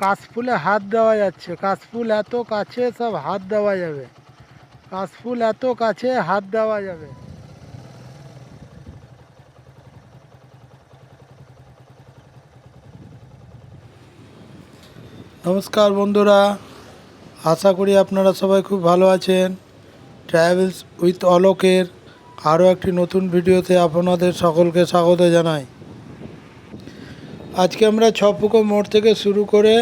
কাশফুলে হাত দেওয়া যাচ্ছে। কাশফুল এত কাছে সব হাত দেওয়া যাবে। কাশফুল এত কাছে হাত দেওয়া যাবে। নমস্কার বন্ধুরা, আশা করি আপনারা সবাই খুব ভালো আছেন। ট্রাভেলস উইথ অলোকের আরও একটি নতুন ভিডিওতে আপনাদের সকলকে স্বাগত জানাই। আজকে আমরা ছপুকো মোড় থেকে শুরু করে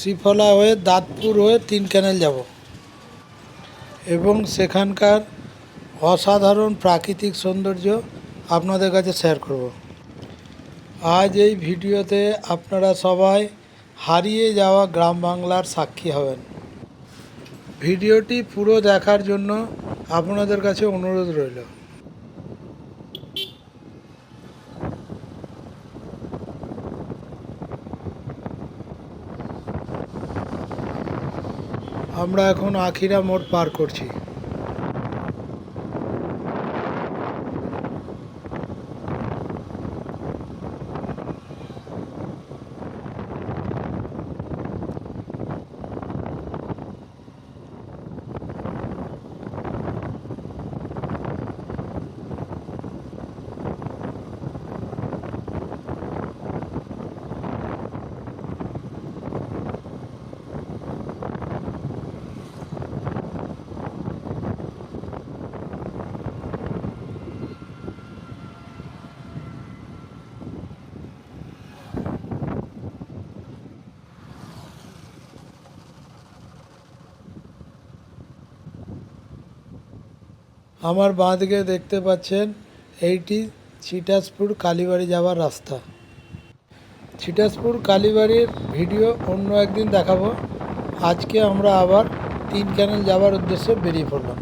শ্রীফলা হয়ে দাঁতপুর হয়ে তিন ক্যানেল যাব। এবং সেখানকার অসাধারণ প্রাকৃতিক সৌন্দর্য আপনাদের কাছে শেয়ার করব। আজ এই ভিডিওতে আপনারা সবাই হারিয়ে যাওয়া গ্রাম বাংলার সাক্ষী হবেন। ভিডিওটি পুরো দেখার জন্য আপনাদের কাছে অনুরোধ রইল। আমরা এখন আখিরা মোড় পার করছি। আমার বাঁ দিকে দেখতে পাচ্ছেন, এইটি ছিটাসপুর কালীবাড়ি যাওয়ার রাস্তা। ছিটাসপুর কালীবাড়ির ভিডিও অন্য একদিন দেখাবো। আজকে আমরা আবার তিন ক্যানেল যাওয়ার উদ্দেশ্যে বেরিয়ে পড়লাম।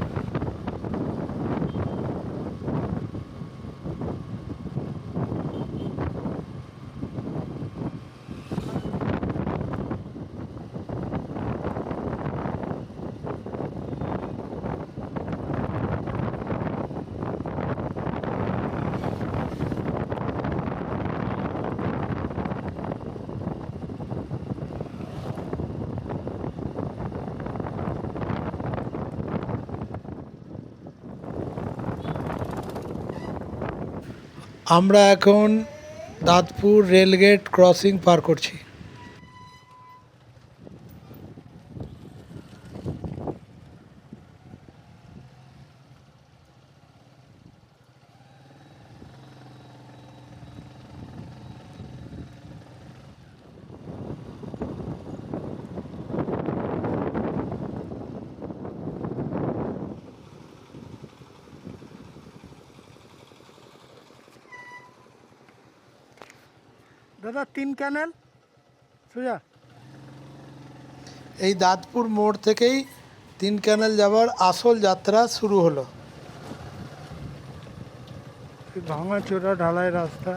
আমরা এখন দাঁতপুর রেলগেট ক্রসিং পার করছি। দাদা তিন ক্যানেল? সোজা। এই দাঁতপুর মোড় থেকেই তিন ক্যানেল যাওয়ার আসল যাত্রা শুরু হলো। ভাঙা চোরা ঢালাই রাস্তা।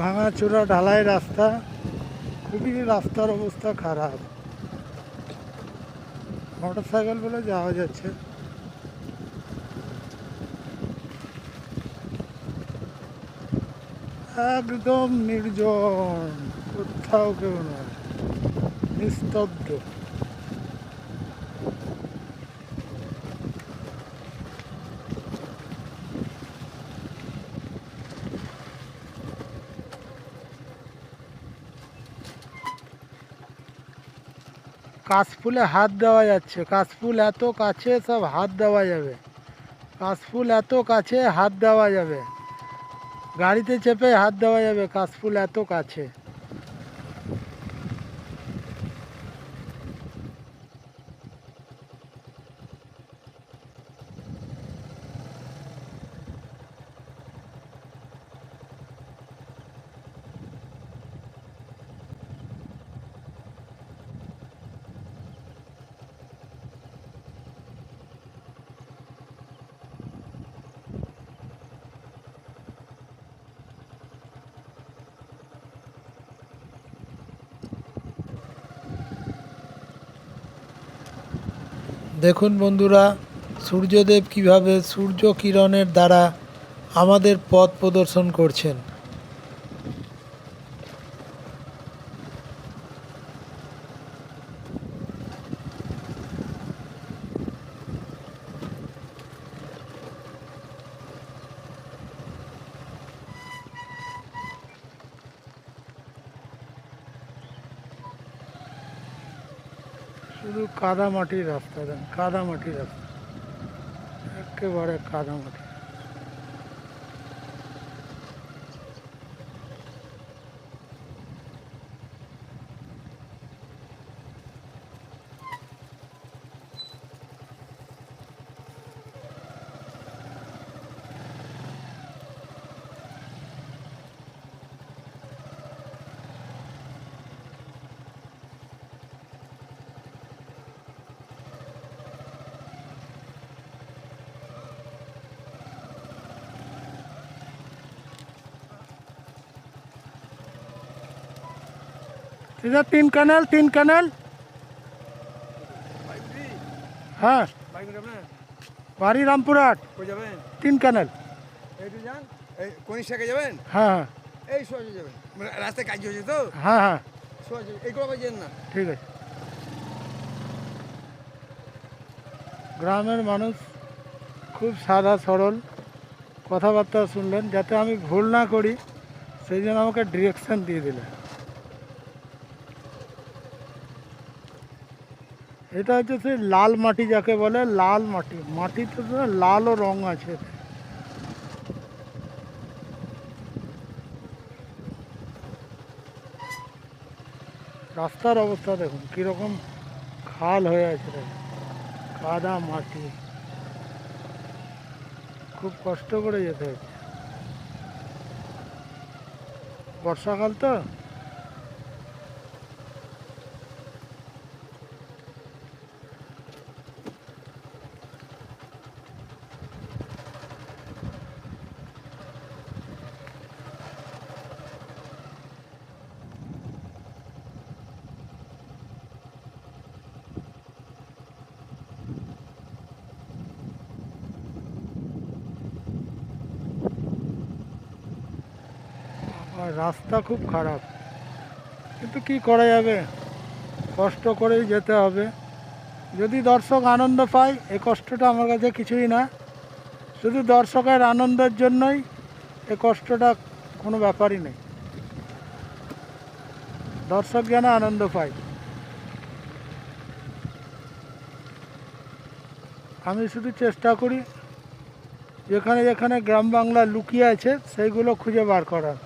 ভাঙাচোরা ঢালাই রাস্তা, খুবই রাস্তার অবস্থা খারাপ। মোটর সাইকেল বলে যাওয়া যাচ্ছে। একদম নির্জন, কোথাও কেউ নয়, নিস্তব্ধ। কাশফুলে হাত দেওয়া যাচ্ছে। কাশফুল এত কাছে, সব হাত দেওয়া যাবে। কাশফুল এত কাছে, হাত দেওয়া যাবে। গাড়িতে চেপে হাত দেওয়া যাবে কাশফুল এত কাছে। দেখুন বন্ধুরা সূর্যদেব কীভাবে সূর্য কিরণের দ্বারা আমাদের পথ প্রদর্শন করছেন। শুধু কাদামাটির রাস্তা দেন কাদামাটির রাস্তা। একেবারে কাদা তিন ক্যানেল হ্যাঁ বাইক নিয়ে যাবেন বাড়ি রামপুরহাট তিন ক্যানেল এই কনিষ্ঠাকে যাবেন হ্যাঁ হ্যাঁ এই সোজা যাবেন রাস্তায় কাজ হয়েছে তো হ্যাঁ হ্যাঁ সোজা এই করে যান না ঠিক আছে গ্রামের মানুষ খুব সাদা সরল কথাবার্তা শুনলেন যাতে আমি ভুল না করি সেই জন্য আমাকে ডিরেকশন দিয়ে দিলেন এটা হচ্ছে সেই লাল মাটি যাকে বলে লাল মাটি। মাটিতে তো লালও রং আছে। রাস্তার অবস্থা দেখুন, কীরকম খাল হয়ে আছে দেখুন। কাদা মাটি। খুব কষ্ট করে যেতে হচ্ছে। বর্ষাকাল তো? রাস্তা খুব খারাপ। কিন্তু কি করা যাবে? কষ্ট করেই যেতে হবে। যদি দর্শক আনন্দ পায় এই কষ্টটা আমার কাছে কিছুই না। শুধু দর্শকের আনন্দের জন্যই এ কষ্টটা কোনো ব্যাপারই নেই। দর্শক যেন আনন্দ পায়। আমি শুধু চেষ্টা করি, যেখানে যেখানে গ্রাম বাংলা লুকিয়ে আছে, সেইগুলো খুঁজে বার করার।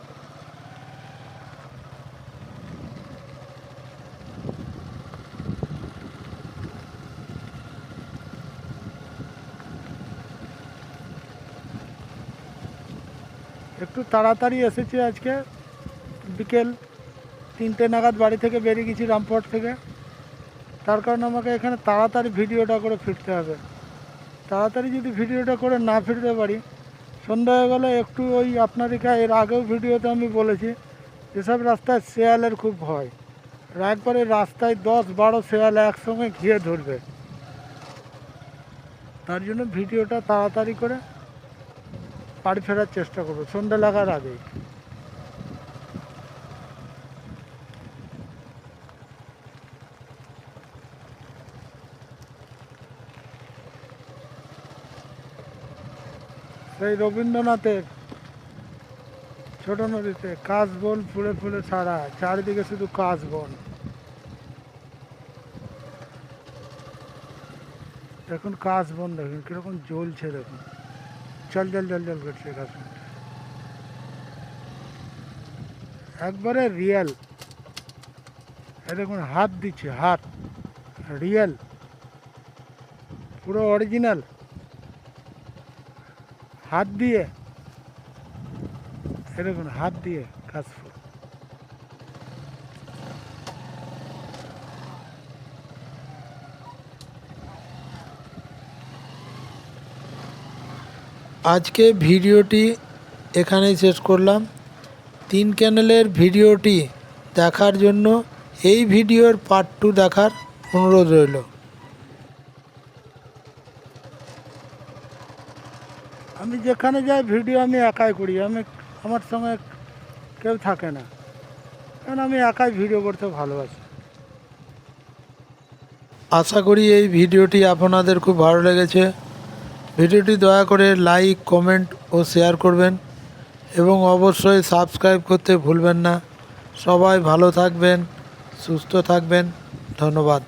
একটু তাড়াতাড়ি এসেছি আজকে, বিকেল তিনটে নাগাদ বাড়ি থেকে বেরিয়ে গেছি রামপুরহাট থেকে। তার কারণে আমাকে এখানে তাড়াতাড়ি ভিডিওটা করে ফিরতে হবে। তাড়াতাড়ি যদি ভিডিওটা করে না ফিরতে পারি, সন্ধ্যা হয়ে গেলে একটু ওই আপনাদেরকে এর আগেও ভিডিওতে আমি বলেছি যেসব রাস্তায় শেয়ালের খুব ভয়। একবারে রাস্তায় দশ বারো শেয়াল একসঙ্গে ঘিরে ধরবে। তার জন্য ভিডিওটা তাড়াতাড়ি করে বাড়ি ফেরার চেষ্টা করব। সন্ধ্যা লাগার আগেই। সেই রবীন্দ্রনাথের ছোট নদীতে কাশবন ফুলে ফুলে ছাড়া, চারিদিকে শুধু কাশবন দেখুন কাশবন দেখুন, কীরকম জ্বলছে দেখুন। জল জল জল জল করছে কাশবন একবারে রিয়েল এ দেখুন, হাত দিচ্ছে, হাত। রিয়েল পুরো অরিজিনাল হাত দিয়ে। এ দেখুন, হাত দিয়ে কাশফুল আজকে ভিডিওটি এখানেই শেষ করলাম। তিন ক্যানেলের ভিডিওটি দেখার জন্য এই ভিডিওর পার্ট টু দেখার অনুরোধ রইল। আমি যেখানে যাই ভিডিও আমি একাই করি আমি আমার সঙ্গে কেউ থাকে না। কারণ আমি একাই ভিডিও করতে ভালোবাসি? আশা করি এই ভিডিওটি আপনাদের খুব ভালো লেগেছে। ভিডিওটি দয়া করে লাইক, কমেন্ট ও শেয়ার করবেন এবং অবশ্যই সাবস্ক্রাইব করতে ভুলবেন না। সবাই ভালো থাকবেন, সুস্থ থাকবেন। ধন্যবাদ।